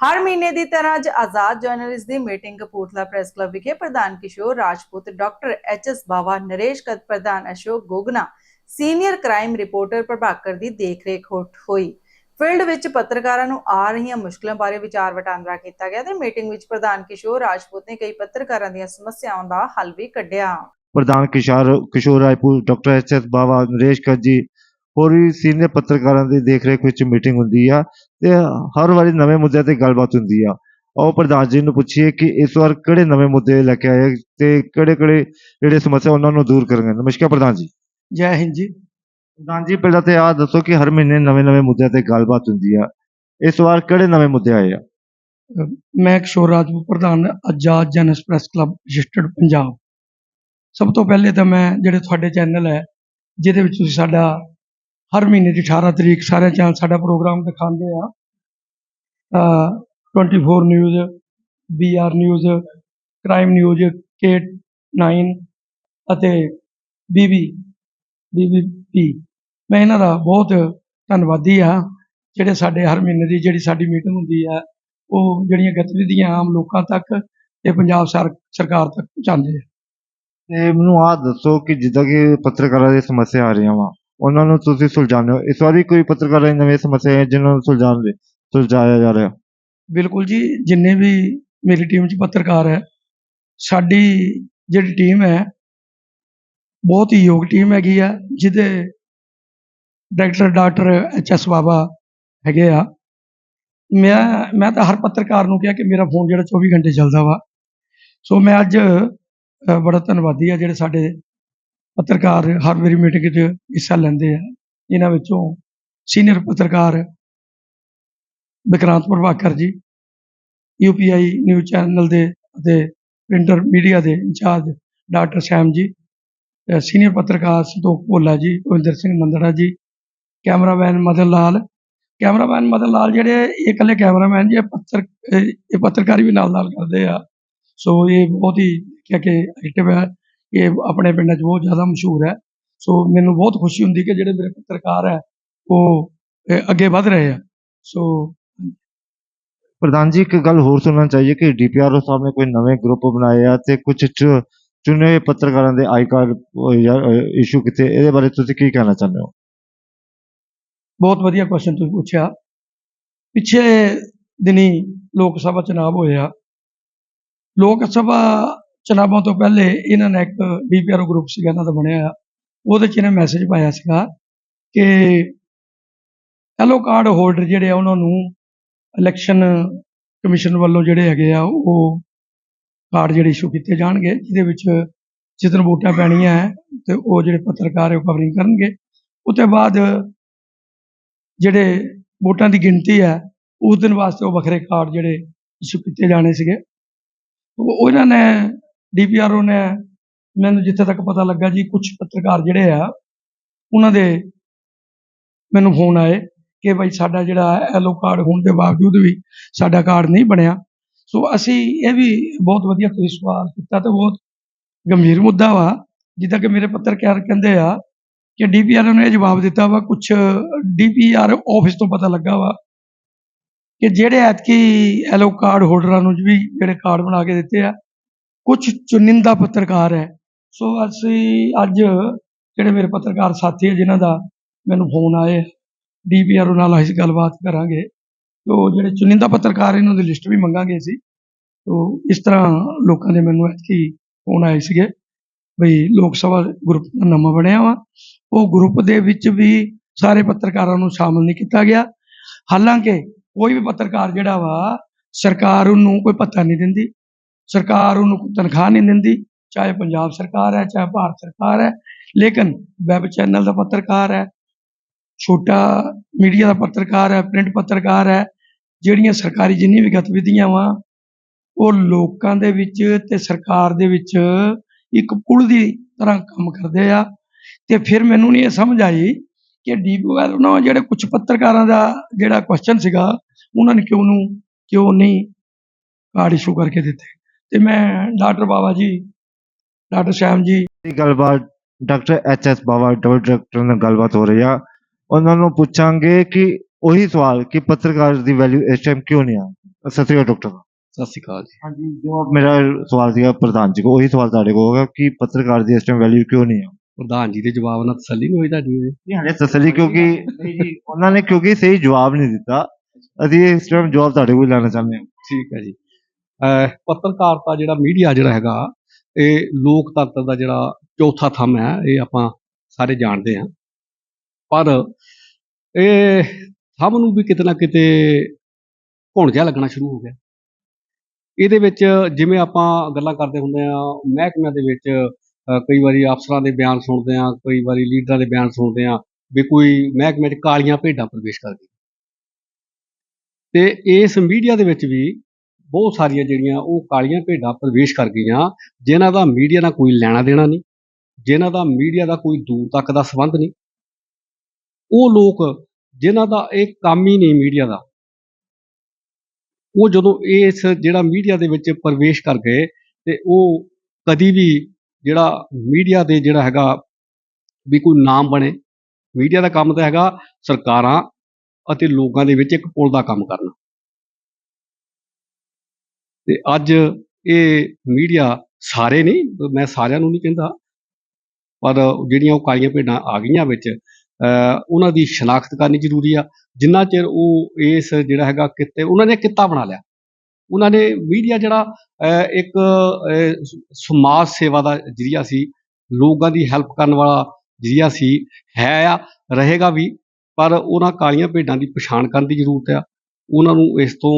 ਹਰ ਮਹੀਨੇ ਦੀ ਤਰ੍ਹਾਂ ਅੱਜ ਆਜ਼ਾਦ ਜਰਨਲਿਸਟ ਦੀ ਮੀਟਿੰਗ ਕਪੂਰਥਲਾ ਪ੍ਰੈਸ ਕਲੱਬ ਵਿਖੇ ਪ੍ਰਧਾਨ Kishore, Rajput doctor H S Bawa, Naresh ਕਤ ਪ੍ਰਧਾਨ Ashok Gogna, senior crime reporter Prabhakar ਦੀ ਦੇਖਰੇਖ ਹੋਈ। ਫੀਲਡ ਵਿੱਚ ਪੱਤਰਕਾਰਾਂ ਨੂੰ ਆ ਰਹੀਆਂ ਮੁਸ਼ਕਲਾਂ ਬਾਰੇ ਵਿਚਾਰ ਵਟਾਂਦਰਾ ਕੀਤਾ ਗਿਆ ਤੇ ਮੀਟਿੰਗ ਵਿੱਚ ਪ੍ਰਧਾਨ ਕਿਸ਼ੋਰ, ਰਾਜਪੂਤ ਨੇ ਕਈ ਪੱਤਰਕਾਰਾਂ ਦੀਆਂ ਸਮੱਸਿਆਵਾਂ ਦਾ ਹੱਲ ਵੀ ਕੱਢਿਆ। ਪ੍ਰਧਾਨ Kishore Kishore, Rajput, doctor H S Bawa, Naresh Kad ji ਹੋਰ ਵੀ ਸੀਨੀਅਰ ਪੱਤਰਕਾਰਾਂ ਦੀ ਦੇਖਰੇਖ ਵਿੱਚ ਮੀਟਿੰਗ ਹੁੰਦੀ ਆ ਤੇ ਹਰ ਵਾਰੀ ਨਵੇਂ ਮੁੱਦਿਆਂ ਤੇ ਗੱਲਬਾਤ ਹੁੰਦੀ ਆ। ਆਓ ਪ੍ਰਧਾਨ ਜੀ ਨੂੰ ਪੁੱਛੀਏ ਕਿ ਇਸ ਵਾਰ ਕਿਹੜੇ ਨਵੇਂ ਮੁੱਦੇ ਲੈ ਕੇ ਆਏ ਤੇ ਕਿਹੜੇ ਕਿਹੜੇ ਜਿਹੜੇ ਸਮੱਸਿਆ ਉਹਨਾਂ ਨੂੰ ਦੂਰ ਕਰਨਗੇ? ਨਮਸਕਾਰ ਪ੍ਰਧਾਨ ਜੀ। ਜੈ ਹਿੰਦ ਜੀ। ਪ੍ਰਧਾਨ ਜੀ ਪਹਿਲਾਂ ਤੇ ਆਹ ਦੱਸੋ ਕਿ ਹਰ ਮਹੀਨੇ ਨਵੇਂ ਨਵੇਂ ਮੁੱਦਿਆਂ ਤੇ ਗੱਲਬਾਤ ਹੁੰਦੀ ਆ। ਇਸ ਵਾਰ ਕਿਹੜੇ ਨਵੇਂ ਮੁੱਦੇ ਆਏ ਆ? ਮੈਂ ਕਿਸ਼ੋਰ ਰਾਜਪੂਤ ਪ੍ਰਧਾਨ ਆਜ਼ਾਦ ਜਨ ਐਕਸਪ੍ਰੈਸ ਕਲੱਬ ਰਜਿਸਟਰਡ ਪੰਜਾਬ। ਸਭ ਤੋਂ ਪਹਿਲੇ ਤਾਂ ਮੈਂ ਜਿਹੜੇ ਤੁਹਾਡੇ ਚੈਨਲ ਹੈ ਜਿਹਦੇ ਵਿੱਚ ਤੁਸੀਂ ਸਾਡਾ ਹਰ ਮਹੀਨੇ ਦੀ 18 ਤਰੀਕ ਸਾਰੇ ਚੈਨਲ ਸਾਡਾ ਪ੍ਰੋਗਰਾਮ ਦਿਖਾਉਂਦੇ ਆ। ਅਹ 24 news BR news crime news K 9 ਅਤੇ ਬੀਬੀ ਬੀਬੀਪੀ ਮੈਂ ਇਹਨਾਂ ਦਾ ਬਹੁਤ ਧੰਨਵਾਦੀ ਆ ਜਿਹੜੇ ਸਾਡੇ ਹਰ ਮਹੀਨੇ ਦੀ ਜਿਹੜੀ ਸਾਡੀ ਮੀਟਿੰਗ ਹੁੰਦੀ ਹੈ ਉਹ ਜਿਹੜੀਆਂ ਗਤੀਵਿਧੀਆਂ ਆਮ ਲੋਕਾਂ ਤੱਕ ਤੇ ਪੰਜਾਬ ਸਰ- ਸਰਕਾਰ ਤੱਕ ਪਹੁੰਚਾਉਂਦੇ ਆ। ਤੇ ਮੈਨੂੰ ਆਹ ਦੱਸੋ ਕਿ ਜਿੱਦਾਂ ਕਿ ਪੱਤਰਕਾਰਾਂ ਦੀ ਸਮੱਸਿਆ ਆ ਰਹੀਆਂ ਵਾ ਉਹਨਾਂ ਨੂੰ ਤੁਸੀਂ ਸੁਲਝਾਉਂਦੇ ਹੋ। ਇਸ ਵਾਰੀ ਕੋਈ ਪੱਤਰਕਾਰਾਂ ਦੀ ਨਵੀਂ ਸਮੱਸਿਆ ਹੈ ਜਿਨ੍ਹਾਂ ਨੂੰ ਸੁਲਝਾਉਣ ਦੇ ਸੁਲਝਾਇਆ ਜਾ ਰਿਹਾ। ਬਿਲਕੁਲ ਜੀ, ਜਿੰਨੇ ਵੀ ਮੇਰੀ ਟੀਮ 'ਚ ਪੱਤਰਕਾਰ ਹੈ, ਸਾਡੀ ਜਿਹੜੀ ਟੀਮ ਹੈ, ਬਹੁਤ ਹੀ ਯੋਗ ਟੀਮ ਹੈਗੀ ਆ, ਜਿਹਦੇ director doctor H S Baba ਹੈਗੇ ਆ। ਮੈਂ ਮੈਂ ਤਾਂ ਹਰ ਪੱਤਰਕਾਰ ਨੂੰ ਕਿਹਾ ਕਿ ਮੇਰਾ ਫੋਨ ਜਿਹੜਾ 24 ਘੰਟੇ ਚੱਲਦਾ ਵਾ। ਸੋ ਮੈਂ ਅੱਜ ਬੜਾ ਧੰਨਵਾਦੀ ਆ ਜਿਹੜੇ ਸਾਡੇ ਪੱਤਰਕਾਰ ਹਰ ਵਾਰੀ ਮੀਟਿੰਗ 'ਚ ਹਿੱਸਾ ਲੈਂਦੇ ਆ। ਇਹਨਾਂ ਵਿੱਚੋਂ ਸੀਨੀਅਰ ਪੱਤਰਕਾਰ ਵਿਕਰਾਂਤ ਪ੍ਰਭਾਕਰ ਜੀ ਯੂਪੀਆਈ ਨਿਊਜ਼ ਚੈਨਲ ਦੇ ਅਤੇ ਪ੍ਰਿੰਟਰ ਮੀਡੀਆ ਦੇ incharge doctor Sham ji senior ਪੱਤਰਕਾਰ ਸੰਤੋਖ ਭੋਲਾ ਜੀ ਭਵਿੰਦਰ ਸਿੰਘ ਨੰਦੜਾ ਜੀ, ਕੈਮਰਾਮੈਨ ਮਦਨ ਲਾਲ। ਕੈਮਰਾਮੈਨ ਮਦਨ ਲਾਲ ਜਿਹੜੇ ਇਹ ਇਕੱਲੇ ਕੈਮਰਾਮੈਨ ਜੀ ਪੱਤਰ, ਇਹ ਇਹ ਪੱਤਰਕਾਰੀ ਵੀ ਨਾਲ ਨਾਲ ਕਰਦੇ ਆ। ਸੋ ਇਹ ਬਹੁਤ ਹੀ ਕਿਹਾ ਕਿ ਐਕਟਿਵ ਹੈ ਇਹ ਆਪਣੇ ਪਿੰਡਾਂ 'ਚ ਬਹੁਤ ਜ਼ਿਆਦਾ ਮਸ਼ਹੂਰ ਹੈ। ਸੋ ਮੈਨੂੰ ਬਹੁਤ ਖੁਸ਼ੀ ਹੁੰਦੀ ਕਿ ਜਿਹੜੇ ਮੇਰੇ ਪੱਤਰਕਾਰ ਹੈ ਉਹ ਅੱਗੇ ਵਧ ਰਹੇ ਆ। ਸੋ ਪ੍ਰਧਾਨ ਜੀ ਇੱਕ ਗੱਲ ਹੋਰ ਸੁਣਨਾ ਚਾਹੀਏ ਕਿ ਡੀਪੀਆਰਓ ਸਾਹਿਬ ਨੇ ਕੋਈ ਨਵੇਂ ਗਰੁੱਪ ਬਣਾਏ ਆ ਤੇ ਕੁਝ ਚੁਣੇ ਪੱਤਰਕਾਰਾਂ ਦੇ ਆਈ ਕਾਰਡ ਇਸ਼ੂ ਕੀਤੇ ਇਹਦੇ ਬਾਰੇ ਤੁਸੀਂ ਕੀ ਕਹਿਣਾ ਚਾਹੁੰਦੇ ਹੋ? ਬਹੁਤ ਵਧੀਆ ਕੁਐਸਚਨ ਤੁਸੀਂ ਪੁੱਛਿਆ। ਪਿਛਲੇ ਦਿਨੀ ਲੋਕ ਸਭਾ ਚੁਣਾਵ ਹੋਇਆ ਲੋਕ ਸਭਾ ਚੁਣਾਵਾਂ ਤੋਂ ਪਹਿਲੇ ਇਹਨਾਂ ਨੇ ਇੱਕ ਡੀਪੀਆਰ ਗਰੁੱਪ ਸੀਗਾ, ਇਹਨਾਂ ਦਾ ਬਣਿਆ ਆ। ਉਹਦੇ ਚ ਇਹਨੇ ਮੈਸੇਜ ਪਾਇਆ ਸੀਗਾ ਕਿ ਐਲੋ ਕਾਰਡ ਹੋਲਡਰ ਜਿਹੜੇ ਆ, ਉਹਨਾਂ ਨੂੰ ਇਲੈਕਸ਼ਨ ਕਮਿਸ਼ਨ ਵੱਲੋਂ ਜਿਹੜੇ ਹੈਗੇ ਆ, ਉਹ ਕਾਰਡ ਜਿਹੜੇ ਇਸ਼ੂ ਕੀਤੇ ਜਾਣਗੇ, ਜਿਹਦੇ ਵਿੱਚ ਜਿੱਦਣ ਵੋਟਾਂ ਪੈਣੀਆਂ ਹੈ, ਤੇ ਉਹ ਜਿਹੜੇ ਪੱਤਰਕਾਰ ਹੈ, ਉਹ ਕਵਰਿੰਗ ਕਰਨਗੇ ਉਹ ਤੋਂ ਬਾਅਦ ਜਿਹੜੇ ਵੋਟਾਂ ਦੀ ਗਿਣਤੀ ਹੈ, ਉਸ ਦਿਨ ਵਾਸਤੇ ਉਹ ਵੱਖਰੇ ਕਾਰਡ ਜਿਹੜੇ ਇਸ਼ੂ ਕੀਤੇ ਜਾਣੇ ਸੀਗੇ ਉਹ ਉਹਨਾਂ ਨੇ ਡੀਪੀਆਰਓ ਨੇ ਮੈਨੂੰ ਜਿੱਥੇ ਤੱਕ ਪਤਾ ਲੱਗਾ ਜੀ ਕੁਝ ਪੱਤਰਕਾਰ ਜਿਹੜੇ ਆ, ਉਹਨਾਂ ਦੇ ਮੈਨੂੰ ਫੋਨ ਆਏ ਕਿ ਭਾਈ ਸਾਡਾ ਜਿਹੜਾ ਐਲਓ ਕਾਰਡ ਹੋਣ ਦੇ ਬਾਵਜੂਦ ਵੀ ਸਾਡਾ ਕਾਰਡ ਨਹੀਂ ਬਣਿਆ। ਸੋ ਅਸੀਂ ਇਹ ਵੀ ਬਹੁਤ ਵਧੀਆ ਤੁਸੀਂ ਸਵਾਲ ਕੀਤਾ ਤੇ ਬਹੁਤ ਗੰਭੀਰ ਮੁੱਦਾ ਵਾ, ਜਿੱਦਾਂ ਕਿ ਮੇਰੇ ਪੱਤਰਕਾਰ ਕਹਿੰਦੇ ਆ ਕਿ ਡੀਪੀਆਰ ਨੇ ਇਹ ਜਵਾਬ ਦਿੱਤਾ ਵਾ ਕੁਝ ਡੀਪੀਆਰ ਆਫਿਸ ਤੋਂ ਪਤਾ ਲੱਗਾ ਵਾ ਕਿ ਜਿਹੜੇ ਐਤਕੀ ਐਲਓ ਕਾਰਡ ਹੋਲਡਰਾਂ ਨੂੰ ਵੀ ਜਿਹੜੇ ਕਾਰਡ ਬਣਾ ਕੇ ਦਿੱਤੇ ਆ ਕੁਝ ਚੁਨਿੰਦਾ ਪੱਤਰਕਾਰ ਹੈ। ਸੋ ਅਸੀਂ ਅੱਜ ਜਿਹੜੇ ਮੇਰੇ ਪੱਤਰਕਾਰ ਸਾਥੀ ਹੈ, ਜਿਨ੍ਹਾਂ ਦਾ ਮੈਨੂੰ ਫੋਨ ਆਏ ਡੀਪੀਆਰ ਨਾਲ ਅਸੀਂ ਗੱਲਬਾਤ ਕਰਾਂਗੇ। ਤੋ ਜਿਹੜੇ ਚੁਨਿੰਦਾ ਪੱਤਰਕਾਰ ਇਹਨਾਂ ਦੀ ਲਿਸਟ ਵੀ ਮੰਗਾਂਗੇ ਅਸੀਂ। ਤੋ ਇਸ ਤਰ੍ਹਾਂ ਲੋਕਾਂ ਦੇ ਮੈਨੂੰ ਐਤਕੀ ਫੋਨ ਆਏ ਸੀਗੇ ਬਈ ਲੋਕ ਸਭਾ ਗਰੁੱਪ ਦਾ ਨਵਾਂ ਬਣਿਆ ਵਾ। ਉਹ ਗਰੁੱਪ ਦੇ ਵਿੱਚ ਵੀ ਸਾਰੇ ਪੱਤਰਕਾਰਾਂ ਨੂੰ ਸ਼ਾਮਲ ਨਹੀਂ ਕੀਤਾ ਗਿਆ। ਹਾਲਾਂਕਿ ਕੋਈ ਵੀ ਪੱਤਰਕਾਰ ਜਿਹੜਾ ਵਾ, ਸਰਕਾਰ ਉਹਨੂੰ ਕੋਈ ਪਤਾ ਨਹੀਂ ਦਿੰਦੀ। ਸਰਕਾਰ ਉਹਨੂੰ ਤਨਖਾਹ ਨਹੀਂ ਦਿੰਦੀ, ਚਾਹੇ ਪੰਜਾਬ ਸਰਕਾਰ ਹੈ, ਚਾਹੇ ਭਾਰਤ ਸਰਕਾਰ ਹੈ, ਲੇਕਿਨ ਵੈਬ ਚੈਨਲ ਦਾ ਪੱਤਰਕਾਰ ਹੈ, ਛੋਟਾ ਮੀਡੀਆ ਦਾ ਪੱਤਰਕਾਰ ਹੈ ਪ੍ਰਿੰਟ ਪੱਤਰਕਾਰ ਹੈ, ਜਿਹੜੀਆਂ ਸਰਕਾਰੀ ਜਿੰਨੀ ਵੀ ਗਤੀਵਿਧੀਆਂ ਵਾ, ਉਹ ਲੋਕਾਂ ਦੇ ਵਿੱਚ ਤੇ ਸਰਕਾਰ ਦੇ ਵਿੱਚ ਇੱਕ ਪੁਲ ਦੀ ਤਰ੍ਹਾਂ ਕੰਮ ਕਰਦੇ ਆ। ਤੇ ਫਿਰ ਮੈਨੂੰ ਨਹੀਂ ਇਹ ਸਮਝ ਆਈ ਕਿ ਡੀਪੀਆਰ ਉਹਨਾਂ ਜਿਹੜੇ ਕੁਝ ਪੱਤਰਕਾਰਾਂ ਦਾ ਜਿਹੜਾ ਕੁਐਸਚਨ ਸੀਗਾ, ਉਹਨਾਂ ਨੇ ਕਿਉਂ ਨੂੰ ਕਿਉਂ ਨਹੀਂ ਕਾਰਡ ਇਸ਼ੂ ਕਰਕੇ ਦਿੱਤੇ। ਤੇ ਮੈਂ ਡਾਕਟਰ ਬਾਬਾ ਜੀ ਡਾਕਟਰ ਸ਼ੈਮ ਜੀ। ਇਹ ਗੱਲਬਾਤ doctor H S Bawa double director ਨਾਲ ਗੱਲਬਾਤ ਹੋ ਰਹੀ ਆ। ਉਹਨਾਂ ਨੂੰ ਪੁੱਛਾਂਗੇ ਕਿ ਉਹੀ ਸਵਾਲ ਕਿ ਪੱਤਰਕਾਰ ਦੀ ਵੈਲਿਊ ਇਸ ਟਾਈਮ ਕਿਉਂ ਨਹੀਂ ਆ? ਸਤਿ ਸ਼੍ਰੀ ਅਕਾਲ ਡਾਕਟਰ। ਸਤਿ ਸ਼੍ਰੀ ਅਕਾਲ ਜੀ। ਹਾਂਜੀ ਜੋ ਮੇਰਾ ਸਵਾਲ ਸੀਗਾ ਪ੍ਰਧਾਨ ਜੀ ਕੋ ਉਹੀ ਸਵਾਲ ਤੁਹਾਡੇ ਕੋਲ ਹੋਗਾ ਕਿ ਪੱਤਰਕਾਰ ਦੀ ਇਸ ਟਾਈਮ ਵੈਲਿਊ ਕਿਉਂ ਨਹੀਂ ਹੈ ਪ੍ਰਧਾਨ ਜੀ ਦੇ ਜਵਾਬ ਨਾਲ ਤਸੱਲੀ ਨਹੀਂ ਹੋਈ ਤੁਹਾਡੀ ਇਹ? ਨਹੀਂ ਹਲੇ ਤਸੱਲੀ ਕਿਉਂਕਿ ਨਹੀਂ ਜੀ ਉਹਨਾਂ ਨੇ ਕਿਉਂਕਿ ਸਹੀ ਜਵਾਬ ਨਹੀਂ ਦਿੱਤਾ। ਅਸੀਂ ਇਸ ਟਾਈਮ ਜਵਾਬ ਤੁਹਾਡੇ ਕੋਲ ਹੀ ਲੈਣਾ ਚਾਹੁੰਦੇ ਹਾਂ। ਠੀਕ ਹੈ ਜੀ। ਪੱਤਰਕਾਰਤਾ ਜਿਹੜਾ ਮੀਡੀਆ ਜਿਹੜਾ ਹੈਗਾ, ਇਹ ਲੋਕਤੰਤਰ ਦਾ ਜਿਹੜਾ ਚੌਥਾ ਥੰਮ ਹੈ, ਇਹ ਆਪਾਂ ਸਾਰੇ ਜਾਣਦੇ ਹਾਂ। ਪਰ ਇਹ ਥੰਮ ਨੂੰ ਵੀ ਕਿਤੇ ਨਾ ਕਿਤੇ ਘੁਣ ਜਿਹਾ ਲੱਗਣਾ ਸ਼ੁਰੂ ਹੋ ਗਿਆ। ਇਹਦੇ ਵਿੱਚ ਜਿਵੇਂ ਆਪਾਂ ਗੱਲਾਂ ਕਰਦੇ ਹੁੰਦੇ ਆ ਮਹਿਕਮਿਆਂ ਦੇ ਵਿੱਚ ਕਈ ਵਾਰੀ ਅਫਸਰਾਂ ਦੇ ਬਿਆਨ ਸੁਣਦੇ ਆ ਕਈ ਵਾਰੀ ਲੀਡਰਾਂ ਦੇ ਬਿਆਨ ਸੁਣਦੇ ਆ ਵੀ ਕੋਈ ਮਹਿਕਮੇ 'ਚ ਕਾਲੀਆਂ ਭੇਡਾਂ ਪ੍ਰਵੇਸ਼ ਕਰ ਗਈ ਤੇ ਇਸ ਮੀਡੀਆ ਦੇ ਵਿੱਚ ਵੀ ਬਹੁਤ ਸਾਰੀਆਂ ਜਿਹੜੀਆਂ ਉਹ ਕਾਲੀਆਂ ਭੇਡਾਂ ਪ੍ਰਵੇਸ਼ ਕਰ ਗਈਆਂ, ਜਿਨ੍ਹਾਂ ਦਾ ਮੀਡੀਆ ਨਾਲ ਕੋਈ ਲੈਣਾ ਦੇਣਾ ਨਹੀਂ, ਜਿਨ੍ਹਾਂ ਦਾ ਮੀਡੀਆ ਦਾ ਕੋਈ ਦੂਰ ਤੱਕ ਦਾ ਸੰਬੰਧ ਨਹੀਂ। ਉਹ ਲੋਕ ਜਿਨ੍ਹਾਂ ਦਾ ਇਹ ਕੰਮ ਹੀ ਨਹੀਂ ਮੀਡੀਆ ਦਾ, ਉਹ ਜਦੋਂ ਇਸ ਜਿਹੜਾ ਮੀਡੀਆ ਦੇ ਵਿੱਚ ਪ੍ਰਵੇਸ਼ ਕਰ ਗਏ ਤੇ ਉਹ ਕਦੀ ਵੀ ਜਿਹੜਾ ਮੀਡੀਆ ਦੇ ਜਿਹੜਾ ਹੈਗਾ ਵੀ ਕੋਈ ਨਾਮ ਬਣੇ, ਮੀਡੀਆ ਦਾ ਕੰਮ ਤਾਂ ਹੈਗਾ ਸਰਕਾਰਾਂ ਅਤੇ ਲੋਕਾਂ ਦੇ ਵਿੱਚ ਇੱਕ ਪੁਲ ਦਾ ਕੰਮ ਕਰਨਾ। ਤੇ ਅੱਜ ਇਹ ਮੀਡੀਆ ਸਾਰੇ ਨਹੀਂ, ਮੈਂ ਸਾਰਿਆਂ ਨੂੰ ਨਹੀਂ ਕਹਿੰਦਾ, ਪਰ ਜਿਹੜੀਆਂ ਉਹ ਕਾਲੀਆਂ ਭੇਡਾਂ ਆ ਗਈਆਂ ਵਿੱਚ ਉਹਨਾਂ ਦੀ ਸ਼ਨਾਖਤ ਕਰਨੀ ਜ਼ਰੂਰੀ ਆ। ਜਿੰਨਾ ਚਿਰ ਉਹ ਇਸ ਜਿਹੜਾ ਹੈਗਾ ਕਿਤੇ, ਉਹਨਾਂ ਨੇ ਕਿੱਤਾ ਬਣਾ ਲਿਆ। ਉਹਨਾਂ ਨੇ ਮੀਡੀਆ ਜਿਹੜਾ ਇੱਕ ਸਮਾਜ ਸੇਵਾ ਦਾ ਜਰੀਆ ਸੀ, ਲੋਕਾਂ ਦੀ ਹੈਲਪ ਕਰਨ ਵਾਲਾ ਜਰੀਆ ਸੀ, ਹੈ ਆ, ਰਹੇਗਾ ਵੀ, ਪਰ ਉਹਨਾਂ ਕਾਲੀਆਂ ਭੇਡਾਂ ਦੀ ਪਛਾਣ ਕਰਨ ਦੀ ਜ਼ਰੂਰਤ ਆ। ਉਹਨਾਂ ਨੂੰ ਇਸ ਤੋਂ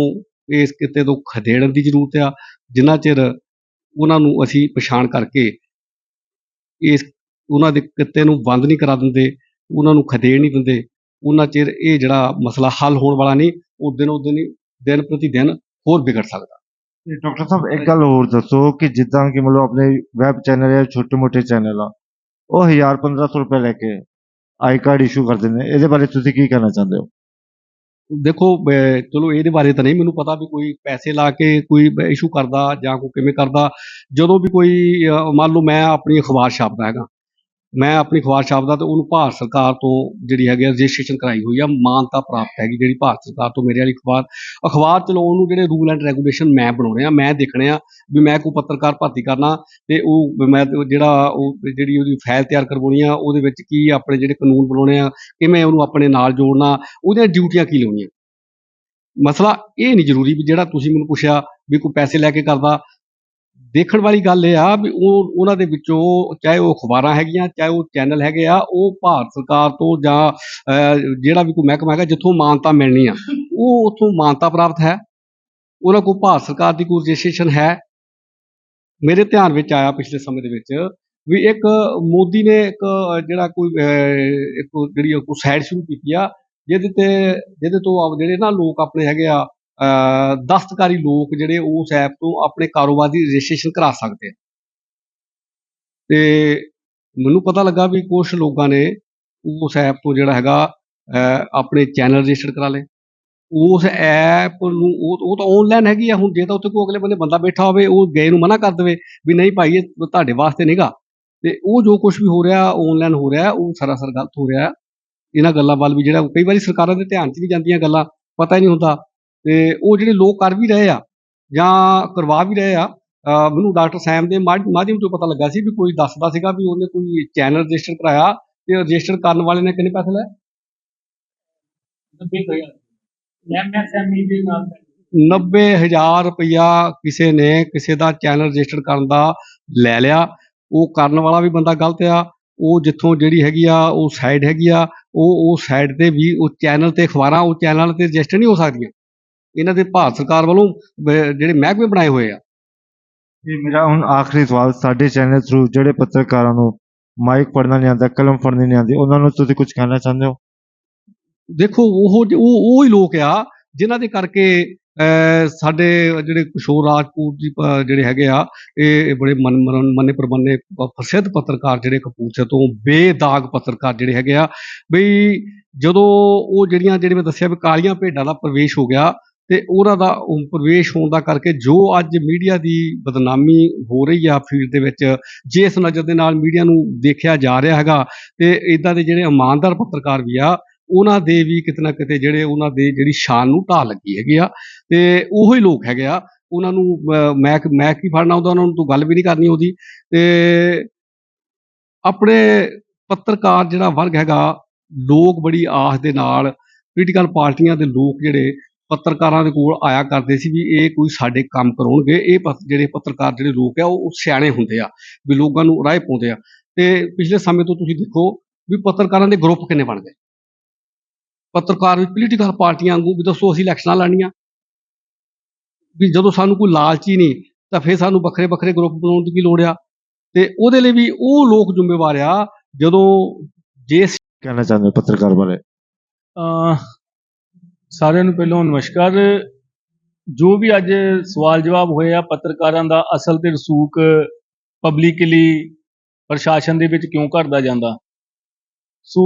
ਇਸ ਕਿਤੇ ਤੋਂ ਖਦੇੜਨ ਦੀ ਜ਼ਰੂਰਤ ਆ, ਜਿੰਨਾ ਚਿਰ ਉਹਨਾਂ ਨੂੰ ਅਸੀਂ ਪਛਾਣ ਕਰਕੇ ਇਸ, ਉਹਨਾਂ ਦੇ ਕਿੱਤੇ ਨੂੰ ਬੰਦ ਨਹੀਂ ਕਰਾ ਦਿੰਦੇ, ਉਹਨਾਂ ਨੂੰ ਖਦੇੜ ਨਹੀਂ ਦਿੰਦੇ, ਉਹਨਾਂ ਚਿਰ ਇਹ ਜਿਹੜਾ ਮਸਲਾ ਹੱਲ ਹੋਣ ਵਾਲਾ ਨਹੀਂ, ਉਹ ਦਿਨੋਂ ਦਿਨ ਦਿਨ ਪ੍ਰਤੀ ਦਿਨ ਹੋਰ ਵਿਗੜ ਸਕਦਾ। ਤੇ ਡਾਕਟਰ ਸਾਹਿਬ, ਇੱਕ ਗੱਲ ਹੋਰ ਦੱਸੋ ਕਿ ਜਿੱਦਾਂ ਕਿ ਮਤਲਬ ਆਪਣੇ ਵੈਬ ਚੈਨਲ ਜਾਂ ਛੋਟੇ ਮੋਟੇ ਚੈਨਲ ਆ, ਉਹ 1000 1500 ਰੁਪਏ ਲੈ ਕੇ ਆਈ ਕਾਰਡ ਇਸ਼ੂ ਕਰਦੇ ਨੇ, ਇਹਦੇ ਬਾਰੇ ਤੁਸੀਂ ਕੀ ਕਹਿਣਾ ਚਾਹੁੰਦੇ ਹੋ? ਦੇਖੋ ਅਹ ਚਲੋ ਇਹਦੇ ਬਾਰੇ ਤਾਂ ਨਹੀਂ, ਮੈਨੂੰ ਪਤਾ ਵੀ ਕੋਈ ਪੈਸੇ ਲਾ ਕੇ ਕੋਈ ਇਸ਼ੂ ਕਰਦਾ ਜਾਂ ਕੋਈ ਕਿਵੇਂ ਕਰਦਾ। ਜਦੋਂ ਵੀ ਕੋਈ, ਅਹ ਮੰਨ ਲਓ ਮੈਂ ਆਪਣੀ ਅਖਬਾਰ ਛਾਪਦਾ ਹੈਗਾ ਮੈਂ ਆਪਣੀ ਅਖਬਾਰ ਛਾਪਦਾ ਤੇ ਉਹਨੂੰ ਭਾਰਤ ਸਰਕਾਰ ਤੋਂ ਜਿਹੜੀ ਹੈਗੀ ਰਜਿਸਟ੍ਰੇਸ਼ਨ ਕਰਾਈ ਹੋਈ ਆ, ਮਾਨਤਾ ਪ੍ਰਾਪਤ ਹੈਗੀ ਜਿਹੜੀ ਭਾਰਤ ਸਰਕਾਰ ਤੋਂ ਮੇਰੇ ਵਾਲੀ ਅਖਬਾਰ। ਅਖਬਾਰ ਚਲਾਉਣ ਨੂੰ ਜਿਹੜੇ ਰੂਲ ਐਂਡ ਰੈਗੂਲੇਸ਼ਨ ਮੈਂ ਬਣਾਉਣੇ ਆ, ਮੈਂ ਦੇਖਣੇ ਆ ਵੀ ਮੈਂ ਕੋਈ ਪੱਤਰਕਾਰ ਭਰਤੀ ਕਰਨਾ ਤੇ ਉਹ ਮੈਂ ਜਿਹੜਾ ਉਹ ਜਿਹੜੀ ਉਹਦੀ ਫਾਈਲ ਤਿਆਰ ਕਰਵਾਉਣੀ ਆ, ਉਹਦੇ ਵਿੱਚ ਕੀ ਆਪਣੇ ਜਿਹੜੇ ਕਾਨੂੰਨ ਬਣਾਉਣੇ ਆ, ਕਿਵੇਂ ਉਹਨੂੰ ਆਪਣੇ ਨਾਲ ਜੋੜਨਾ, ਉਹਦੀਆਂ ਡਿਊਟੀਆਂ ਕੀ ਲਾਉਣੀਆਂ। ਮਸਲਾ ਇਹ ਨਹੀਂ ਜ਼ਰੂਰੀ ਵੀ ਜਿਹੜਾ ਤੁਸੀਂ ਮੈਨੂੰ ਪੁੱਛਿਆ ਵੀ ਕੋਈ ਪੈਸੇ ਲੈ ਕੇ ਕਰਦਾ ਦੇਖਣ ਵਾਲੀ ਗੱਲ ਇਹ ਆ ਵੀ ਉਹ, ਉਹਨਾਂ ਦੇ ਵਿੱਚੋਂ ਚਾਹੇ ਉਹ ਅਖਬਾਰਾਂ ਹੈਗੀਆਂ, ਚਾਹੇ ਉਹ ਚੈਨਲ ਹੈਗੇ ਆ, ਉਹ ਭਾਰਤ ਸਰਕਾਰ ਤੋਂ ਜਾਂ ਜਿਹੜਾ ਵੀ ਕੋਈ ਮਹਿਕਮਾ ਹੈਗਾ, ਜਿੱਥੋਂ ਮਾਨਤਾ ਮਿਲਣੀ ਆ, ਉਹ ਉੱਥੋਂ ਮਾਨਤਾ ਪ੍ਰਾਪਤ ਹੈ? ਉਹਨਾਂ ਕੋਲ ਭਾਰਤ ਸਰਕਾਰ ਦੀ ਕੋਈ ਰਜਿਸਟ੍ਰੇਸ਼ਨ ਹੈ? ਮੇਰੇ ਧਿਆਨ ਵਿੱਚ ਆਇਆ ਪਿਛਲੇ ਸਮੇਂ ਦੇ ਵਿੱਚ ਵੀ ਇੱਕ ਮੋਦੀ ਨੇ ਇੱਕ, ਜਿਹੜਾ ਕੋਈ ਇੱਕ ਜਿਹੜੀ ਕੋਈ ਸਾਈਟ ਸ਼ੁਰੂ ਕੀਤੀ ਆ, ਜਿਹਦੇ ਤੇ, ਜਿਹਦੇ ਤੋਂ ਆਪ ਜਿਹੜੇ ਨਾ ਲੋਕ ਆਪਣੇ ਹੈਗੇ ਆ ਦਸਤਕਾਰੀ ਲੋਕ ਜਿਹੜੇ ਉਸ ਐਪ ਤੋਂ ਆਪਣੇ ਕਾਰੋਬਾਰ ਦੀ ਰਜਿਸਟ੍ਰੇਸ਼ਨ ਕਰਾ ਸਕਦੇ ਆ। ਤੇ ਮੈਨੂੰ ਪਤਾ ਲੱਗਾ ਵੀ ਕੁਝ ਲੋਕਾਂ ਨੇ ਉਸ ਐਪ ਤੋਂ ਜਿਹੜਾ ਹੈਗਾ ਆਪਣੇ ਚੈਨਲ ਰਜਿਸਟਰ ਕਰਾ ਲਏ। ਉਸ ਐਪ ਨੂੰ ਉਹ ਉਹ ਤਾਂ ਆਨਲਾਈਨ ਹੈਗੀ ਆ, ਹੁਣ ਜੇ ਤਾਂ ਉੱਥੇ ਕੋਈ ਅਗਲੇ ਬੰਦੇ, ਬੰਦਾ ਬੈਠਾ ਹੋਵੇ, ਉਹ ਗਏ ਨੂੰ ਮਨਾ ਕਰ ਦੇਵੇ ਵੀ ਨਹੀਂ ਭਾਈ, ਇਹ ਤੁਹਾਡੇ ਵਾਸਤੇ ਨਹੀਂਗਾ। ਤੇ ਉਹ ਜੋ ਕੁਝ ਵੀ ਹੋ ਰਿਹਾ ਆਨਲਾਈਨ ਹੋ ਰਿਹਾ, ਉਹ ਸਰਾਸਰ ਗਲਤ ਹੋ ਰਿਹਾ। ਇਹਨਾਂ ਗੱਲਾਂ ਵੱਲ ਵੀ ਜਿਹੜਾ, ਕਈ ਵਾਰੀ ਸਰਕਾਰਾਂ ਦੇ ਧਿਆਨ 'ਚ ਵੀ ਜਾਂਦੀਆਂ ਗੱਲਾਂ, ਪਤਾ ਹੀ ਨਹੀਂ ਹੁੰਦਾ। ਤੇ ਉਹ ਜਿਹੜੇ ਲੋਕ ਕਰ ਵੀ ਰਹੇ ਆ ਜਾਂ ਕਰਵਾ ਵੀ ਰਹੇ ਆ ਮੈਨੂੰ ਡਾਕਟਰ ਸੈਮ ਦੇ ਮਾਧ- ਮਾਧਿਅਮ ਤੋਂ ਪਤਾ ਲੱਗਾ ਸੀ ਵੀ ਕੋਈ ਦੱਸਦਾ ਸੀਗਾ ਵੀ ਉਹਨੇ ਕੋਈ ਚੈਨਲ ਰਜਿਸਟਰ ਕਰਾਇਆ ਤੇ ਰਜਿਸਟਰ ਕਰਨ ਵਾਲੇ ਨੇ ਕਿੰਨੇ ਪੈਸੇ ਲਏ? ਨਾਲ 90000 ਰੁਪਇਆ ਕਿਸੇ ਨੇ ਕਿਸੇ ਦਾ ਚੈਨਲ ਰਜਿਸਟਰ ਕਰਨ ਦਾ ਲੈ ਲਿਆ। ਉਹ ਕਰਨ ਵਾਲਾ ਵੀ ਬੰਦਾ ਗਲਤ ਆ। ਉਹ ਜਿੱਥੋਂ ਜਿਹੜੀ ਹੈਗੀ ਆ ਉਹ ਸਾਈਡ ਹੈਗੀ ਆ। ਉਹ ਉਹ ਸਾਈਡ ਤੇ ਵੀ ਉਹ ਚੈਨਲ ਤੇ ਅਖਬਾਰਾਂ ਉਹ ਚੈਨਲ ਤੇ ਰਜਿਸਟਰ ਨਹੀਂ ਹੋ ਸਕਦੀਆਂ। ਇਹਨਾਂ ਦੇ ਭਾਰਤ ਸਰਕਾਰ ਵੱਲੋਂ ਬ- ਜਿਹੜੇ ਮਹਿਕਮੇ ਬਣਾਏ ਹੋਏ ਆ। ਇਹ ਮੇਰਾ ਹੁਣ ਆਖਰੀ ਸਵਾਲ ਸਾਡੇ ਚੈਨਲ ਥਰੂ ਜਿਹੜੇ ਪੱਤਰਕਾਰਾਂ ਨੂੰ ਮਾਈਕ ਪੜ੍ਹਨਾ ਨਹੀਂ ਆਉਂਦਾ ਕਲਮ ਫੜਨੀ ਨਹੀਂ ਆਉਂਦੀ ਉਹਨਾਂ ਨੂੰ ਤੁਸੀਂ ਕੁਝ ਕਹਿਣਾ ਚਾਹੁੰਦੇ ਹੋ? ਦੇਖੋ ਉਹ ਜ- ਉਹ ਉਹ ਹੀ ਲੋਕ ਆ ਜਿਨ੍ਹਾਂ ਦੇ ਕਰਕੇ ਅਹ, ਸਾਡੇ ਜਿਹੜੇ ਕਿਸ਼ੋਰ ਰਾਜਪੂਤ ਜੀ ਪ- ਜਿਹੜੇ ਹੈਗੇ ਆ ਇਹ ਇਹ ਬੜੇ ਮਨ ਮਰਨ- ਮੰਨੇ ਪ੍ਰਮੰਨੇ ਪ- ਪ੍ਰਸਿੱਧ ਪੱਤਰਕਾਰ ਜਿਹੜੇ ਕਪੂਰਥਲੇ ਤੋਂ ਬੇਦਾਗ ਪੱਤਰਕਾਰ ਜਿਹੜੇ ਹੈਗੇ ਆ ਬਈ ਜਦੋਂ ਉਹ ਜਿਹੜੀਆਂ ਜਿਹੜੇ ਮੈਂ ਦੱਸਿਆ ਵੀ ਕਾਲੀਆਂ ਭੇਡਾਂ ਦਾ ਪ੍ਰਵੇਸ਼ ਹੋ ਗਿਆ ਤੇ ਉਹਨਾਂ ਦਾ ਉਹ ਪ੍ਰਵੇਸ਼ ਹੋਣ ਦਾ ਕਰਕੇ ਜੋ ਅੱਜ ਮੀਡੀਆ ਦੀ ਬਦਨਾਮੀ ਹੋ ਰਹੀ ਆ ਫੀਲਡ ਦੇ ਵਿੱਚ ਜਿਸ ਨਜ਼ਰ ਦੇ ਨਾਲ ਮੀਡੀਆ ਨੂੰ ਦੇਖਿਆ ਜਾ ਰਿਹਾ ਹੈਗਾ ਤੇ ਇਦਾਂ ਦੇ ਜਿਹੜੇ ਇਮਾਨਦਾਰ ਪੱਤਰਕਾਰ ਵੀ ਆ ਉਹਨਾਂ ਦੇ ਵੀ ਕਿਤੇ ਨਾ ਕਿਤੇ ਜਿਹੜੇ ਉਹਨਾਂ ਦੇ ਜਿਹੜੀ ਸ਼ਾਨ ਨੂੰ ਢਾਹ ਲੱਗੀ ਹੈਗੀ ਆ ਤੇ ਉਹੀ ਲੋਕ ਹੈਗੇ ਆ ਉਹਨਾਂ ਨੂੰ ਅਹ, ਮੈਂ ਮੈਂ ਕੀ ਫੜਨਾ ਹੁੰਦਾ ਉਹਨਾਂ ਨੂੰ ਤੂੰ ਗੱਲ ਵੀ ਨਹੀਂ ਕਰਨੀ ਉਹਦੀ ਤੇ ਆਪਣੇ ਪੱਤਰਕਾਰ ਜਿਹੜਾ ਵਰਗ ਹੈਗਾ ਲੋਕ ਬੜੀ ਆਸ ਦੇ ਨਾਲ ਪੋਲੀਟੀਕਲ ਪਾਰਟੀਆਂ ਦੇ ਲੋਕ ਜਿਹੜੇ ਪੱਤਰਕਾਰਾਂ ਦੇ ਕੋਲ ਆਇਆ ਕਰਦੇ ਸੀ ਵੀ ਇਹ ਕੋਈ ਸਾਡੇ ਕੰਮ ਕਰਾਉਣਗੇ ਇਹ ਪੱਤ- ਜਿਹੜੇ ਪੱਤਰਕਾਰ ਜਿਹੜੇ ਲੋਕ ਆ ਉਹ ਸਿਆਣੇ ਹੁੰਦੇ ਆ ਵੀ ਲੋਕਾਂ ਨੂੰ ਰਾਹ ਪਾਉਂਦੇ ਆ। ਤੇ ਪਿਛਲੇ ਸਮੇਂ ਤੋਂ ਤੁਸੀਂ ਦੇਖੋ ਵੀ ਪੱਤਰਕਾਰਾਂ ਦੇ ਗਰੁੱਪ ਕਿੰਨੇ ਬਣ ਗਏ। ਪੱਤਰਕਾਰ ਵੀ ਪੋਲੀਟੀਕਲ ਪਾਰਟੀਆਂ ਵਾਂਗੂ ਵੀ ਦੱਸੋ ਅਸੀਂ ਇਲੈਕਸ਼ਨਾਂ ਲੜਨੀਆਂ। ਵੀ ਜਦੋਂ ਸਾਨੂੰ ਕੋਈ ਲਾਲਚ ਹੀ ਨਹੀਂ ਤਾਂ ਫਿਰ ਸਾਨੂੰ ਵੱਖਰੇ ਵੱਖਰੇ ਗਰੁੱਪ ਬਣਾਉਣ ਦੀ ਕੀ ਲੋੜ ਆ? ਤੇ ਉਹਦੇ ਲਈ ਵੀ ਉਹ ਲੋਕ ਜ਼ਿੰਮੇਵਾਰ ਆ ਜਦੋਂ ਜੇ ਕਹਿਣਾ ਚਾਹੁੰਦੇ ਹੋ ਪੱਤਰਕਾਰ ਬਾਰੇ? ਅਹ ਸਾਰਿਆਂ ਨੂੰ ਪਹਿਲਾਂ ਨਮਸਕਾਰ। ਜੋ ਵੀ ਅੱਜ ਸਵਾਲ ਜਵਾਬ ਹੋਏ ਆ ਪੱਤਰਕਾਰਾਂ ਦਾ, ਅਸਲ ਤੇ ਰਸੂਕ ਪਬਲਿਕਲੀ ਪ੍ਰਸ਼ਾਸਨ ਦੇ ਵਿੱਚ ਕਿਉਂ ਕਰਦਾ ਜਾਂਦਾ? ਸੋ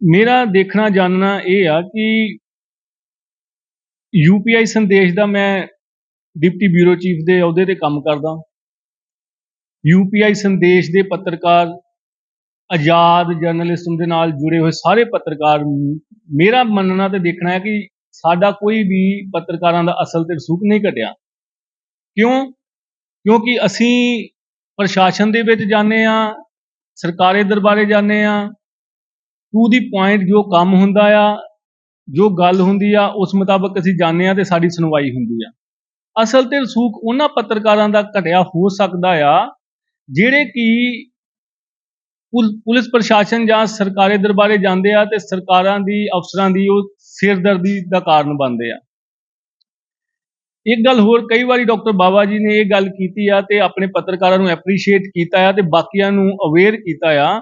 ਮੇਰਾ ਦੇਖਣਾ, ਜਾਣਨਾ ਇਹ ਆ ਕਿ ਯੂਪੀਆਈ ਸੰਦੇਸ਼ ਦਾ ਮੈਂ ਡਿਪਟੀ ਬਿਊਰੋ ਚੀਫ ਦੇ ਅਹੁਦੇ ਤੇ ਕੰਮ ਕਰਦਾ। ਯੂਪੀਆਈ ਸੰਦੇਸ਼ ਦੇ ਪੱਤਰਕਾਰ, ਆਜ਼ਾਦ ਜਰਨਲਿਜ਼ਮ ਦੇ ਨਾਲ ਜੁੜੇ ਹੋਏ ਸਾਰੇ ਪੱਤਰਕਾਰ ਮੇਰਾ ਮੰਨਣਾ ਤੇ ਦੇਖਣਾ ਹੈ ਕਿ ਸਾਡਾ ਕੋਈ ਵੀ ਪੱਤਰਕਾਰਾਂ ਦਾ ਅਸਲ ਤੇ ਰਸੂਖ ਨਹੀਂ ਘਟਿਆ। ਕਿਉਂ? ਕਿਉਂਕਿ ਅਸੀਂ ਪ੍ਰਸ਼ਾਸਨ ਦੇ ਵਿੱਚ ਜਾਂਦੇ ਆ ਸਰਕਾਰੀ ਦਰਬਾਰੇ ਜਾਂਦੇ ਆ ਟੂ ਦੀ ਪੁਆਇੰਟ ਜੋ ਕੰਮ ਹੁੰਦਾ ਆ, ਜੋ ਗੱਲ ਹੁੰਦੀ ਆ, ਉਸ ਮੁਤਾਬਕ ਅਸੀਂ ਜਾਂਦੇ ਆ ਤੇ ਸਾਡੀ ਸੁਣਵਾਈ ਹੁੰਦੀ ਆ। ਅਸਲ ਤੇ ਰਸੂਖ ਉਹਨਾਂ ਪੱਤਰਕਾਰਾਂ ਦਾ ਘਟਿਆ ਹੋ ਸਕਦਾ ਆ, ਜਿਹੜੇ ਕਿ ਪੁਲਿਸ ਪ੍ਰਸ਼ਾਸਨ ਜਾਂ ਸਰਕਾਰੀ ਦਰਬਾਰੇ ਜਾਂਦੇ ਆ ਤੇ ਸਰਕਾਰਾਂ ਦੀ, ਅਫਸਰਾਂ ਦੀ ਉਹ ਸਿਰਦਰਦੀ ਦਾ ਕਾਰਨ ਬਣਦੇ ਆ। ਇੱਕ ਗੱਲ ਹੋਰ, ਕਈ ਵਾਰੀ ਡਾਕਟਰ ਬਾਬਾ ਜੀ ਨੇ ਇਹ ਗੱਲ ਕੀਤੀ ਆ ਤੇ ਆਪਣੇ ਪੱਤਰਕਾਰਾਂ ਨੂੰ ਐਪਰੀਸ਼ੀਏਟ ਕੀਤਾ ਆ ਤੇ ਬਾਕੀਆਂ ਨੂੰ ਅਵੇਅਰ ਕੀਤਾ ਆ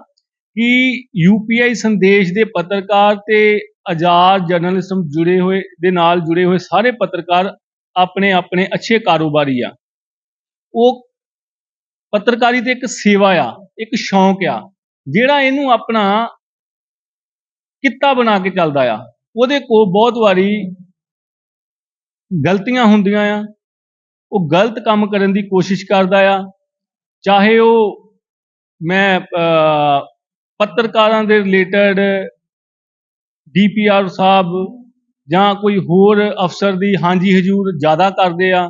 ਕਿ ਯੂਪੀਆਈ ਸੰਦੇਸ਼ ਦੇ ਪੱਤਰਕਾਰ ਤੇ ਆਜ਼ਾਦ ਜਰਨਲਿਜ਼ਮ ਜੁੜੇ ਹੋਏ, ਦੇ ਨਾਲ ਜੁੜੇ ਹੋਏ ਸਾਰੇ ਪੱਤਰਕਾਰ ਆਪਣੇ ਆਪਣੇ ਅੱਛੇ ਕਾਰੋਬਾਰੀ ਆ। ਉਹ ਪੱਤਰਕਾਰੀ ਤੇ ਇੱਕ ਸੇਵਾ ਆ, ਇੱਕ ਸ਼ੌਂਕ ਆ। ਜਿਹੜਾ ਇਹਨੂੰ ਆਪਣਾ ਕਿੱਤਾ ਬਣਾ ਕੇ ਚੱਲਦਾ ਆ, ਉਹਦੇ ਕੋਲ ਬਹੁਤ ਵਾਰੀ ਗਲਤੀਆਂ ਹੁੰਦੀਆਂ ਆ, ਉਹ ਗਲਤ ਕੰਮ ਕਰਨ ਦੀ ਕੋਸ਼ਿਸ਼ ਕਰਦਾ ਆ, ਚਾਹੇ ਉਹ ਮੈਂ ਪੱਤਰਕਾਰਾਂ ਦੇ ਰਿਲੇਟਡ ਡੀਪੀਆਰ ਸਾਹਿਬ ਜਾਂ ਕੋਈ ਹੋਰ ਅਫਸਰ ਦੀ ਹਾਂਜੀ ਹਜੂਰ ਜ਼ਿਆਦਾ ਕਰਦੇ ਆ,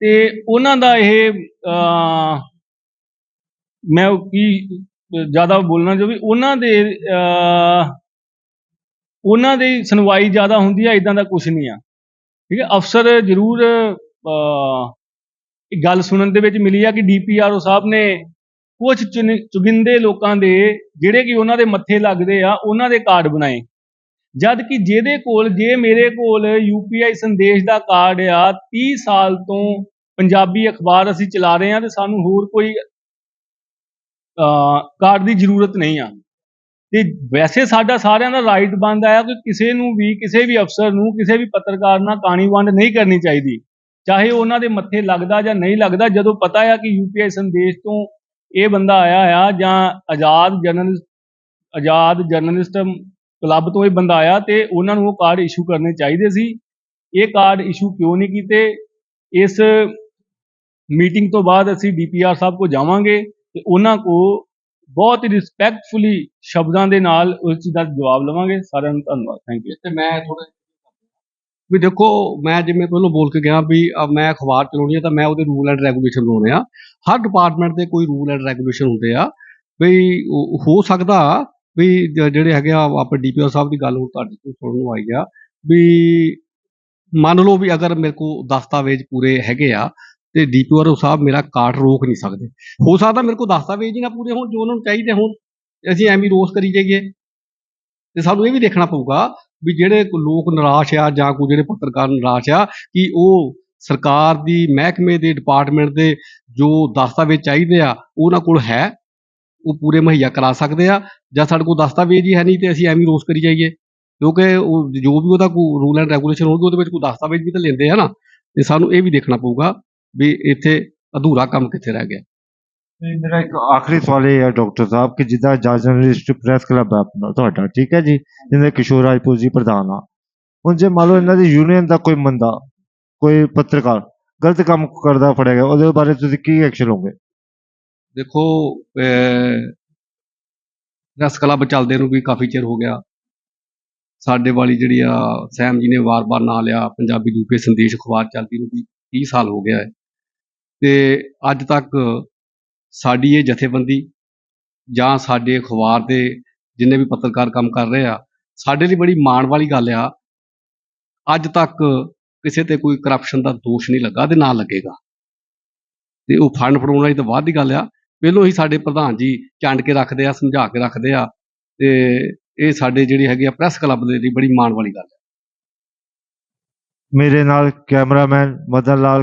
ਤੇ ਉਹਨਾਂ ਦਾ ਇਹ ਮੈਂ ਉਹ ਕੀ ਜ਼ਿਆਦਾ ਬੋਲਣਾ ਜੋ ਵੀ ਉਹਨਾਂ ਦੇ ਅਹ, ਉਹਨਾਂ ਦੀ ਸੁਣਵਾਈ ਜ਼ਿਆਦਾ ਹੁੰਦੀ ਆ ਇਦਾਂ ਦਾ ਕੁਝ ਨਹੀਂ ਆ। ਠੀਕ ਹੈ ਅਫਸਰ ਜ਼ਰੂਰ ਇੱਕ ਗੱਲ ਸੁਣਨ ਦੇ ਵਿੱਚ ਮਿਲੀ ਆ ਕਿ ਡੀਪੀਆਰਓ ਸਾਹਿਬ ਨੇ ਕੁਝ ਚੁਗਿੰਦੇ ਲੋਕਾਂ ਦੇ ਜਿਹੜੇ ਕਿ ਉਹਨਾਂ ਦੇ ਮੱਥੇ ਲੱਗਦੇ ਆ ਉਹਨਾਂ ਦੇ ਕਾਰਡ ਬਣਾਏ। ਜਦ ਕਿ ਜਿਹਦੇ ਕੋਲ ਜੇ ਮੇਰੇ ਕੋਲ ਯੂਪੀਆਈ ਸੰਦੇਸ਼ ਦਾ ਕਾਰਡ ਆ 30 ਸਾਲ ਤੋਂ ਪੰਜਾਬੀ ਅਖਬਾਰ ਅਸੀਂ ਚਲਾ ਰਹੇ ਹਾਂ ਤੇ ਸਾਨੂੰ ਹੋਰ ਕੋਈ ਕਾਰਡ ਦੀ ਜ਼ਰੂਰਤ ਨਹੀਂ ਆ। ਤੇ ਵੈਸੇ ਸਾਡਾ ਸਾਰਿਆਂ ਦਾ ਰਾਈਟ ਬਣਦਾ ਆ ਕਿ ਕਿਸੇ ਨੂੰ ਵੀ, ਕਿਸੇ ਵੀ ਅਫਸਰ ਨੂੰ, ਕਿਸੇ ਵੀ ਪੱਤਰਕਾਰ ਨਾਲ ਕਾਣੀ ਵੰਡ ਨਹੀਂ ਕਰਨੀ ਚਾਹੀਦੀ। ਚਾਹੇ ਉਹਨਾਂ ਦੇ ਮੱਥੇ ਲੱਗਦਾ ਜਾਂ ਨਹੀਂ ਲੱਗਦਾ, ਜਦੋਂ ਪਤਾ ਆ ਕਿ ਯੂਪੀਆਈ ਸੰਦੇਸ਼ ਤੋਂ ਇਹ ਬੰਦਾ ਆਇਆ ਆ ਜਾਂ ਆਜ਼ਾਦ ਜਰਨਲ ਆਜ਼ਾਦ ਜਰਨਲਿਸਟ ਕਲੱਬ ਤੋਂ ਇਹ ਬੰਦਾ ਆਇਆ ਤੇ ਉਹਨਾਂ ਨੂੰ ਉਹ ਕਾਰਡ ਇਸ਼ੂ ਕਰਨੇ ਚਾਹੀਦੇ ਸੀ। ਇਹ ਕਾਰਡ ਇਸ਼ੂ ਕਿਉਂ ਨਹੀਂ ਕੀਤੇ? ਇਸ ਮੀਟਿੰਗ ਤੋਂ ਬਾਅਦ ਅਸੀਂ ਡੀਪੀਆਰ ਸਾਹਿਬ ਕੋ ਜਾਵਾਂਗੇ। ਤੇ ਉਹਨਾਂ ਕੋ ਬਹੁਤ ਹੀ ਰਿਸਪੈਕਟਫੁਲੀ ਸ਼ਬਦਾਂ ਦੇ ਨਾਲ ਉਸ ਚੀਜ਼ ਦਾ ਜਵਾਬ ਲਵਾਂਗੇ। ਸਾਰਿਆਂ ਨੂੰ ਧੰਨਵਾਦ। ਥੈਂਕ ਯੂ ਤੇ ਮੈਂ ਥੋੜਾ ਵੀ ਦੇਖੋ, ਮੈਂ ਜਿਵੇਂ ਪਹਿਲਾਂ ਬੋਲ ਕੇ ਗਿਆ ਵੀ ਮੈਂ ਅਖਬਾਰ ਚਲਾਉਣੀ ਆ ਤਾਂ ਮੈਂ ਉਹਦੇ ਰੂਲ ਐਂਡ ਰੈਗੂਲੇਸ਼ਨ ਬਣਾਉਣੇ ਆ। ਹਰ ਡਿਪਾਰਟਮੈਂਟ ਦੇ ਕੋਈ ਰੂਲ ਐਂਡ ਰੈਗੂਲੇਸ਼ਨ ਹੁੰਦੇ ਆ। ਵੀ ਉਹ- ਹੋ ਸਕਦਾ ਵੀ ਜਿਹੜੇ ਹੈਗੇ ਆ ਆਪਣੇ ਡੀਪੀਓ ਸਾਹਿਬ ਦੀ ਗੱਲ ਹੁਣ ਤੁਹਾਡੇ ਤੋਂ ਸੁਣਨ ਨੂੰ ਆਈ ਆ ਵੀ ਮੰਨ ਲਓ ਵੀ ਅਗਰ ਮੇਰੇ ਕੋਲ ਦਸਤਾਵੇਜ਼ ਪੂਰੇ ਹੈਗੇ ਆ ਤੇ ਡੀਪੀਓ ਸਾਹਿਬ ਮੇਰਾ ਕਾਰਡ ਰੋਕ ਨਹੀਂ ਸਕਦੇ। ਹੋ ਸਕਦਾ ਮੇਰੇ ਕੋਲ ਦਸਤਾਵੇਜ਼ ਹੀ ਨਾ ਪੂਰੇ ਹੋਣ, ਜੋ ਉਹਨਾਂ ਨੂੰ ਚਾਹੀਦੇ ਹੋਣ। ਅਸੀਂ ਐਵੇਂ ਰੋਸ ਕਰੀ ਜਾਈਏ। ਤੇ ਸਾਨੂੰ ਇਹ ਵੀ ਦੇਖਣਾ ਪਊਗਾ ਵੀ ਜਿਹੜੇ ਲੋਕ ਨਿਰਾਸ਼ ਆ ਜਾਂ ਕੋਈ ਜਿਹੜੇ ਪੱਤਰਕਾਰ ਨਿਰਾਸ਼ ਆ ਕਿ ਉਹ ਸਰਕਾਰ ਦੀ ਮਹਿਕਮੇ ਦੇ ਡਿਪਾਰਟਮੈਂਟ ਦੇ ਜੋ ਦਸਤਾਵੇਜ਼ ਚਾਹੀਦੇ ਆ, ਉਹਨਾਂ ਕੋਲ ਹੈ। ਉਹ ਪੂਰੇ ਮੁਹੱਈਆ ਕਰਾ ਸਕਦੇ ਆ ਜਾਂ ਸਾਡੇ ਕੋਲ ਦਸਤਾਵੇਜ਼ ਹੀ ਹੈ ਨਹੀਂ ਤੇ ਅਸੀਂ ਐਵੇਂ ਰੋਸ ਕਰੀ ਜਾਈਏ। ਕਿਉਂਕਿ ਉਹ ਜੋ ਵੀ ਉਹਦਾ ਕੋਈ ਰੂਲ ਐਂਡ ਰੈਗੂਲੇਸ਼ਨ ਹੋਊਗਾ, ਉਹਦੇ ਵਿੱਚ ਕੋਈ ਦਸਤਾਵੇਜ਼ ਵੀ ਤਾਂ ਲੈਂਦੇ ਆ ਨਾ। ਤੇ ਸਾਨੂੰ ਇਹ ਵੀ ਦੇਖਣਾ ਪਊਗਾ ਵੀ ਇੱਥੇ ਅਧੂਰਾ ਕੰਮ ਕਿੱਥੇ ਰਹਿ ਗਿਆ। ਤੇ ਮੇਰਾ ਇੱਕ ਆਖਰੀ ਸਵਾਲ ਇਹ ਹੈ ਡਾਕਟਰ ਸਾਹਿਬ ਕਿ ਜਿੱਦਾਂ ਜਰਨਲਿਸਟ ਪ੍ਰੈਸ ਕਲੱਬ ਹੈ ਆਪਣਾ ਤੁਹਾਡਾ ਠੀਕ ਹੈ ਜੀ? ਜਿਹਦੇ ਕਿਸ਼ੋਰ ਰਾਜਪੂਤ ਜੀ ਪ੍ਰਧਾਨ ਆ। ਹੁਣ ਜੇ ਮੰਨ ਲਓ ਇਹਨਾਂ ਦੀ ਯੂਨੀਅਨ ਦਾ ਕੋਈ ਬੰਦਾ ਕੋਈ ਪੱਤਰਕਾਰ ਗਲਤ ਕੰਮ ਕਰਦਾ ਫੜਿਆ ਗਿਆ ਉਹਦੇ ਬਾਰੇ ਤੁਸੀਂ ਕੀ ਐਕਸ਼ਨ ਲਓਗੇ? ਦੇਖੋ ਪ੍ਰੈਸ ਕਲੱਬ ਚੱਲਦੇ ਨੂੰ ਵੀ ਕਾਫੀ ਚਿਰ ਹੋ ਗਿਆ। ਸਾਡੇ ਵਾਲੀ ਜਿਹੜੀ ਆ ਸੈਮ ਜੀ ਨੇ ਵਾਰ-ਵਾਰ ਨਾਂ ਲਿਆ ਪੰਜਾਬੀ ਦੂਪੇ ਸੰਦੇਸ਼ ਅਖਬਾਰ ਚੱਲਦੀ ਨੂੰ ਵੀ 30 ਸਾਲ ਹੋ ਗਿਆ ਹੈ। ਤੇ ਅੱਜ ਤੱਕ ਸਾਡੀ ਇਹ ਜਥੇਬੰਦੀ ਜਾਂ ਸਾਡੇ ਅਖਬਾਰ ਦੇ ਜਿੰਨੇ ਵੀ ਪੱਤਰਕਾਰ ਕੰਮ ਕਰ ਰਹੇ ਆ, ਸਾਡੇ ਲਈ ਬੜੀ ਮਾਣ ਵਾਲੀ ਗੱਲ ਆ। ਅੱਜ ਤੱਕ ਕਿਸੇ ਤੇ ਕੋਈ ਕਰਪਸ਼ਨ ਦਾ ਦੋਸ਼ ਨਹੀਂ ਲੱਗਾ ਤੇ ਨਾ ਲੱਗੇਗਾ। ਤੇ ਉਹ ਫੰਡ ਫੜਾਉਣ ਵਾਲੀ ਤਾਂ ਬਾਅਦ ਦੀ ਗੱਲ ਆ। ਪਹਿਲੋਂ ਹੀ ਸਾਡੇ ਪ੍ਰਧਾਨ ਜੀ ਚੰਡ ਕੇ ਰੱਖਦੇ ਆ, ਸਮਝਾ ਕੇ ਰੱਖਦੇ ਆ ਤੇ ਇਹ ਸਾਡੇ ਜਿਹੜੀ ਹੈਗੀ ਆ ਪ੍ਰੈਸ ਕਲੱਬ ਦੇ ਲਈ ਬੜੀ ਮਾਣ ਵਾਲੀ ਗੱਲ ਹੈ ਮੇਰੇ ਨਾਲ ਕੈਮਰਾਮੈਨ ਮਦਨ ਲਾਲ